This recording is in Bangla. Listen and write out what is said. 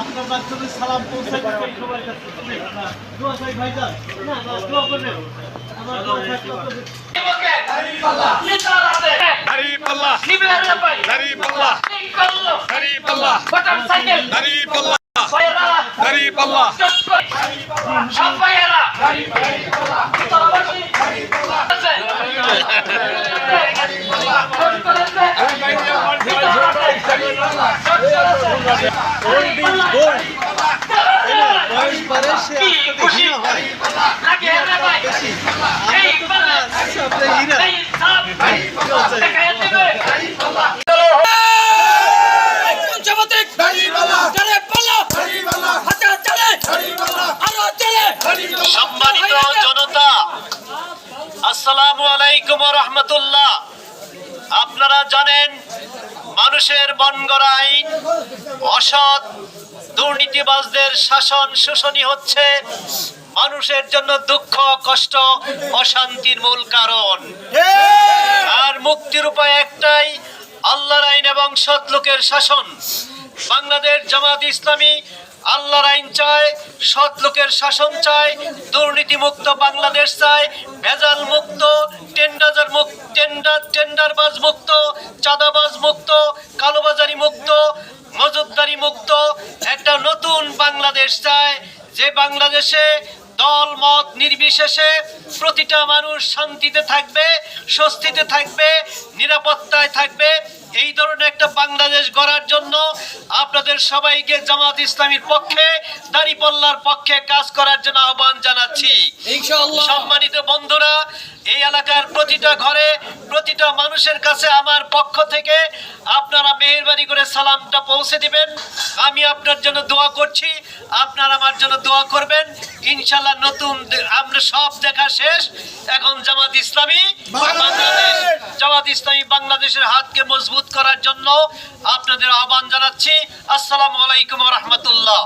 আপনার বাচ্চাদের সালাম পৌঁছে সবার কাছে দোয়া চাই ভাইজান না না দোয়া করবেন আমার দোয়া থাকলে আপনাদের- সম্মানিত জনতা আসসালামু আলাইকুম রহমতুল্লাহ। আপনারা জানেন মানুষের বন গড়া অসৎ দুর্নীতিবাজদের শাসন শোষণী হচ্ছে মানুষের জন্য দুঃখ কষ্ট অশান্তির মূল কারণ। আর মুক্তির উপায় একটাই আল্লাহর আইন এবং সৎ লোকের শাসন। বাংলাদেশ জামাত ইসলামী, আল্লাহর আইন চায়, সৎ লোকের শাসন চায় দুর্নীতি মুক্ত বাংলাদেশ চায়, ভেজাল মুক্ত টেন্ডার মুক্ত টেন্ডার টেন্ডারবাজ মুক্ত, চাঁদাবাজ মুক্ত, কালোবাজারি মুক্ত, মজুদদারি মুক্ত। একটা নতুন বাংলাদেশ চায়, যে বাংলাদেশে দল, মত নির্বিশেষে প্রতিটা মানুষ শান্তিতে থাকবে, স্বস্তিতে থাকবে, নিরাপত্তায় থাকবে। এই ধরনের একটা বাংলাদেশ গড়ার জন্য আপনাদের সবাইকে জামাত ইসলামীর পক্ষে দাঁড়িপাল্লার পক্ষে কাজ করার জন্য আহ্বান জানাচ্ছি। সম্মানিত বন্ধুরা এই এলাকার প্রতিটা ঘরে প্রতিটা মানুষের কাছে আমার পক্ষ থেকে আপনারা মেহরবানি করে সালামটা পৌঁছে দিবেন। আমি আপনার জন্য দোয়া করছি আপনারা আমার জন্য দোয়া করবেন। ইনশাল্লাহ নতুন আমরা সব দেখা শেষ। এখন জামাত ইসলামী বাংলাদেশ! জামাত ইসলামী বাংলাদেশের হাতকে মজবুত করার জন্য আপনাদের আহ্বান জানাচ্ছি। আসসালামু আলাইকুম রহমতুল্লাহ।